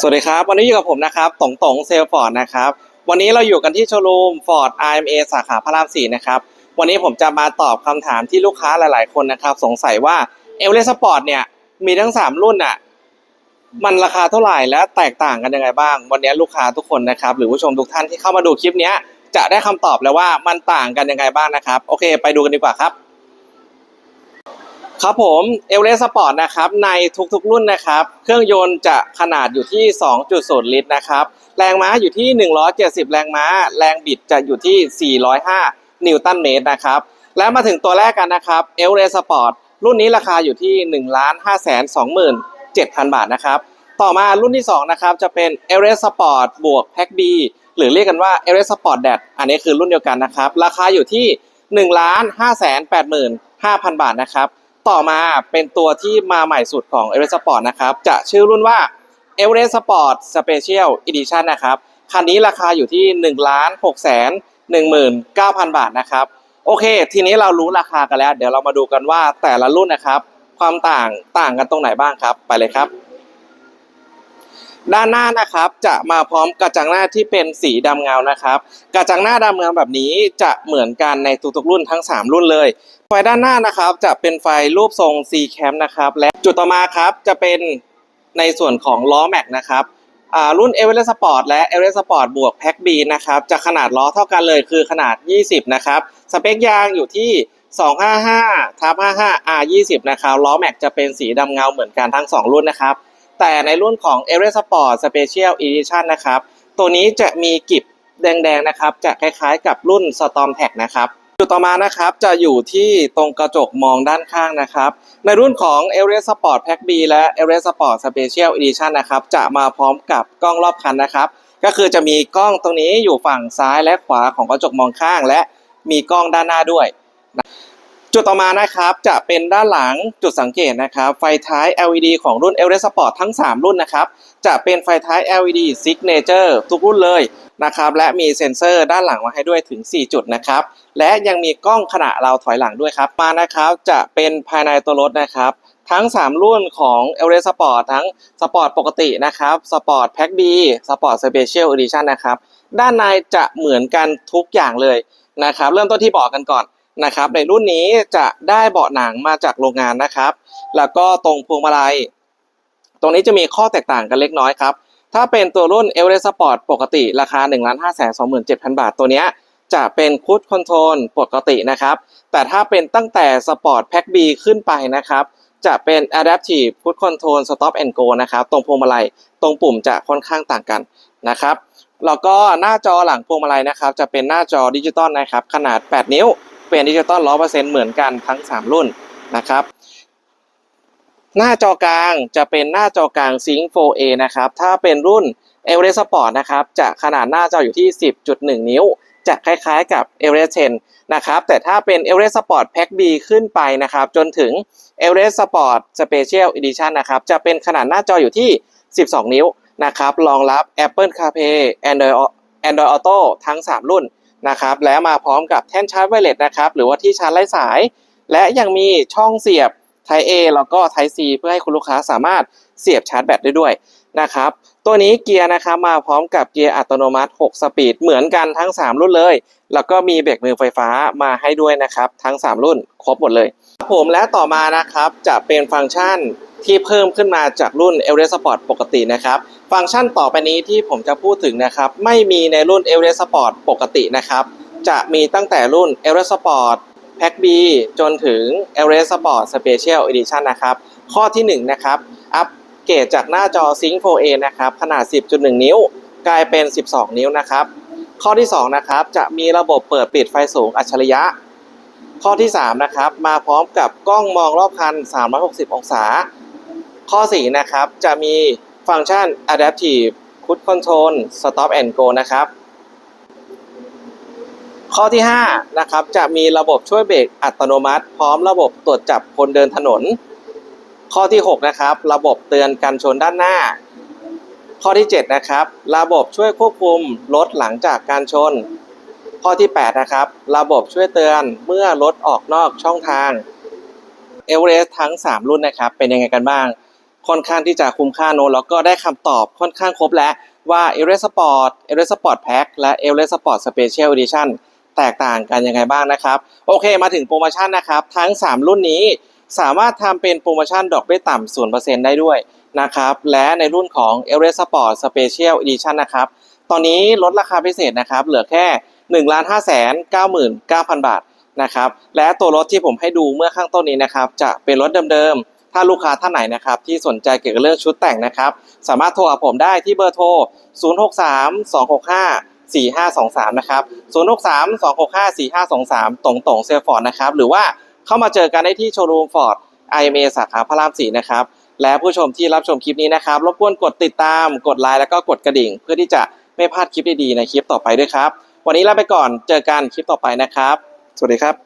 สวัสดีครับ วันนี้อยู่กับผมนะครับตงตงเซลฟอร์ดนะครับ วันนี้เราอยู่กันที่โชว์รูม Ford IMA สาขาพระราม4นะครับ วันนี้ผมจะมาตอบคำถามที่ลูกค้าหลาย ๆ คนนะครับ สงสัยว่าเอเวอเรสต์สปอร์ตเนี่ย มีทั้ง 3 รุ่นอะ มันราคาเท่าไหร่และแตกต่างกันยังไงบ้าง วันนี้ลูกค้าทุกคนนะครับ หรือผู้ชมทุกท่านที่เข้ามาดูคลิปนี้จะได้คำตอบแล้วว่ามันต่างกันยังไงบ้างนะครับ โอเค ไปดูกันดีกว่าครับ ครับผมเอเวอเรสปอร์ตนะครับในทุกๆรุ่นนะครับ เครื่องยนต์จะขนาดอยู่ที่ 2.0 ลิตรนะครับ แรงม้าอยู่ที่ 170 แรงม้า แรงบิดจะอยู่ที่ 405 นิวตันเมตรนะครับ และมาถึงตัวแรกกันนะครับเอเวอเรสปอร์ตรุ่นนี้ราคาอยู่ที่ 1 5 2 7,000 บาทนะครับ ต่อมารุ่นที่ 2 นะครับ จะเป็นเอเวอเรสปอร์ตบวกแพ็ก B หรือเรียกกันว่าเอเวอเรสต์สปอร์ตแดดอันนี้คือรุ่นเดียวกันนะครับ ราคาอยู่ที่ 1 5 8 5 0 0 0 บาทนะครับ ต่อมาเป็นตัวที่มาใหม่สุดของ e v e r e s t Sport นะครับ จะชื่อรุ่นว่า e v e r e s t Sport Special Edition นะครับ คันนี้ราคาอยู่ที่1ล้าน6แสน19,000 บาทนะครับ โอเค ทีนี้เรารู้ราคากันแล้ว เดี๋ยวเรามาดูกันว่าแต่ละรุ่นนะครับ ความต่างต่างกันตรงไหนบ้างครับ ไปเลยครับ ด้านหน้านะครับจะมาพร้อมกระจังหน้าที่เป็นสีดำเงานะครับ กระจังหน้าดำเงาแบบนี้จะเหมือนกันในทุกๆรุ่นทั้ง 3 รุ่นเลย ไฟด้านหน้านะครับจะเป็นไฟรูปทรง C cam นะครับและจุดต่อมาครับจะเป็นในส่วนของล้อแม็กนะครับอ่ารุ่น e v e r e s t Sport และ e v e r e s t Sport บวก Pack B นะครับจะขนาดล้อเท่ากันเลยคือขนาด 20 นะครับ สเปคยางอยู่ที่ 255ทับ55 R 20 นะครับ ล้อแม็กจะเป็นสีดำเงาเหมือนกันทั้ง 2 รุ่นนะครับ แต่ในรุ่นของ e v e r e s t Sport Special Edition นะครับ ตัวนี้จะมีกิบแดงๆนะครับ จะคล้ายๆกับรุ่น Storm Tag นะครับจุดต่อมานะครับจะอยู่ที่ตรงกระจกมองด้านข้างนะครับ ในรุ่นของ e v e r e s t Sport Pack B และ e v e r e s t Sport Special Edition นะครับ จะมาพร้อมกับกล้องรอบคันนะครับ ก็คือจะมีกล้องตรงนี้อยู่ฝั่งซ้ายและขวาของกระจกมองข้าง และมีกล้องด้านหน้าด้วย จุดต่อมานะครับจะเป็นด้านหลังจุดสังเกตนะครับ ไฟท้าย LED ของรุ่น e v e r e s t Sport ทั้ง 3 รุ่นนะครับ จะเป็นไฟท้าย LED Signature ทุกรุ่นเลยนะครับ และมีเซ็นเซอร์ด้านหลังมาให้ด้วยถึง 4 จุดนะครับ และยังมีกล้องขณะเราถอยหลังด้วยครับ มานะครับจะเป็นภายในตัวรถนะครับ ทั้ง 3 รุ่นของ e v e r e s t Sport ทั้ง Sport ปกตินะครับ Sport Pack B Sport Special Edition นะครับ ด้านในจะเหมือนกันทุกอย่างเลยนะครับ เริ่มต้นที่เบาะกันก่อน นะครับในรุ่นนี้จะได้เบาะหนังมาจากโรงงานนะครับ แล้วก็ตรงพวงมาลัย ตรงนี้จะมีข้อแตกต่างกันเล็กน้อยครับ ถ้าเป็นตัวรุ่น e v e r e s t Sport ปกติราคา 1 5 2 7 0 0 0บาท ตัวนี้จะเป็นคูดคอนโทรลปกตินะครับ แต่ถ้าเป็นตั้งแต่ Sport Pack B ขึ้นไปนะครับ จะเป็น Adaptive Cruise Control Stop and Go นะครับ ตรงพวงมาลัยตรงปุ่มจะค่อนข้างต่างกันนะครับแล้วก็หน้าจอหลังพวงมาลัยนะครับ จะเป็นหน้าจอดิจิตอลนะครับ ขนาด 8 นิ้ว เป็นดิจิตอลร้อเปอร์เซ็นต์เหมือนกันทั้ง 3 รุ่นนะครับ หน้าจอกลางจะเป็นหน้าจอกลาง Sync 4A นะครับ ถ้าเป็นรุ่น e v e r e s t Sport นะครับ จะขนาดหน้าจออยู่ที่ 10.1 นิ้ว จะคล้ายๆกับ e v e r e s t 10 นะครับ แต่ถ้าเป็น e v e r e s t Sport Pack B ขึ้นไปนะครับ จนถึง e v e r e s t Sport Special Edition นะครับ จะเป็นขนาดหน้าจออยู่ที่ 12 นิ้วนะครับ รองรับ Apple CarPlay Android Android Auto ทั้ง 3 รุ่น นะครับและมาพร้อมกับแท่นชาร์จไวเลสนะครับหรือว่าที่ชาร์จไร้สาย และยังมีช่องเสียบ Type A แล้วก็ Type C เพื่อให้คุณลูกค้าสามารถเสียบชาร์จแบตได้ด้วยนะครับตัวนี้เกียร์นะครับมาพร้อมกับเกียร์อัตโนมัติ 6 สปีดเหมือนกันทั้ง 3 รุ่นเลย แล้วก็มีเบรกมือไฟฟ้ามาให้ด้วยนะครับทั้ง 3 รุ่นครบหมดเลย ผมและต่อมานะครับจะเป็นฟังก์ชัน ที่เพิ่มขึ้นมาจากรุ่น e v e r e s t Sport ปกตินะครับ ฟังก์ชันต่อไปนี้ที่ผมจะพูดถึงนะครับ ไม่มีในรุ่น e v e r e s t Sport ปกตินะครับ จะมีตั้งแต่รุ่น e v e r e s t Sport Pack B จนถึง e v e r e s t Sport Special Edition นะครับ ข้อที่1นะครับอัปเกรดจากหน้าจอ Sync 4A นะครับ ขนาด 10.1 นิ้ว กลายเป็น 12 นิ้วนะครับ ข้อที่2นะครับจะมีระบบเปิดปิดไฟสูงอัจฉริยะ ข้อที่3นะครับมาพร้อมกับกล้องมองรอบคัน 360 องศา ข้อ 4 นะครับ จะมีฟังก์ชัน Adaptive Cruise Control Stop and Go นะครับ ข้อที่ 5 นะครับ จะมีระบบช่วยเบรกอัตโนมัติ พร้อมระบบตรวจจับคนเดินถนน ข้อที่ 6 นะครับ ระบบเตือนกันชนด้านหน้า ข้อที่ 7 นะครับ ระบบช่วยควบคุมรถหลังจากการชน ข้อที่ 8 นะครับ ระบบช่วยเตือนเมื่อรถออกนอกช่องทางเอเวอเรสต์ทั้ง 3 รุ่นนะครับ เป็นยังไงกันบ้าง ค่อนข้างที่จะคุ้มค่าโน้ตแล้วก็ได้คำตอบค่อนข้างครบแล้วว่า e v e r e s t Sport e v e r e s t Sport Pack และ e v e r e s t Sport Special Edition แตกต่างกันยังไงบ้างนะครับ โอเคมาถึงโปรโมชั่นนะครับ ทั้ง 3 รุ่นนี้สามารถทำเป็นโปรโมชั่นดอกเบี้ยต่ำ0%ได้ด้วยนะครับ และในรุ่นของ e v e r e s t Sport Special Edition นะครับ ตอนนี้ลดราคาพิเศษนะครับ เหลือแค่1 5 9 9 9 0 0 0บาทนะครับ และตัวรถที่ผมให้ดูเมื่อข้างต้นนี้นะครับ จะเป็นรถเดิมๆ ถ้าลูกค้าท่านไหนนะครับที่สนใจเกี่ยวกับเรื่องชุดแต่งนะครับ สามารถโทรหาผมได้ที่เบอร์โทร 063 265 4523 นะครับ 063 265 4523 ตรงตรงเซลฟอร์ดนะครับ หรือว่าเข้ามาเจอกันได้ที่โชว์รูมฟอร์ด IMA สาขาพระราม4นะครับ และผู้ชมที่รับชมคลิปนี้นะครับ รบกวนกดติดตาม กดไลค์ แล้วก็กดกระดิ่ง เพื่อที่จะไม่พลาดคลิปดีๆในคลิปต่อไปด้วยครับ วันนี้ลาไปก่อน เจอกันคลิปต่อไปนะครับ สวัสดีครับ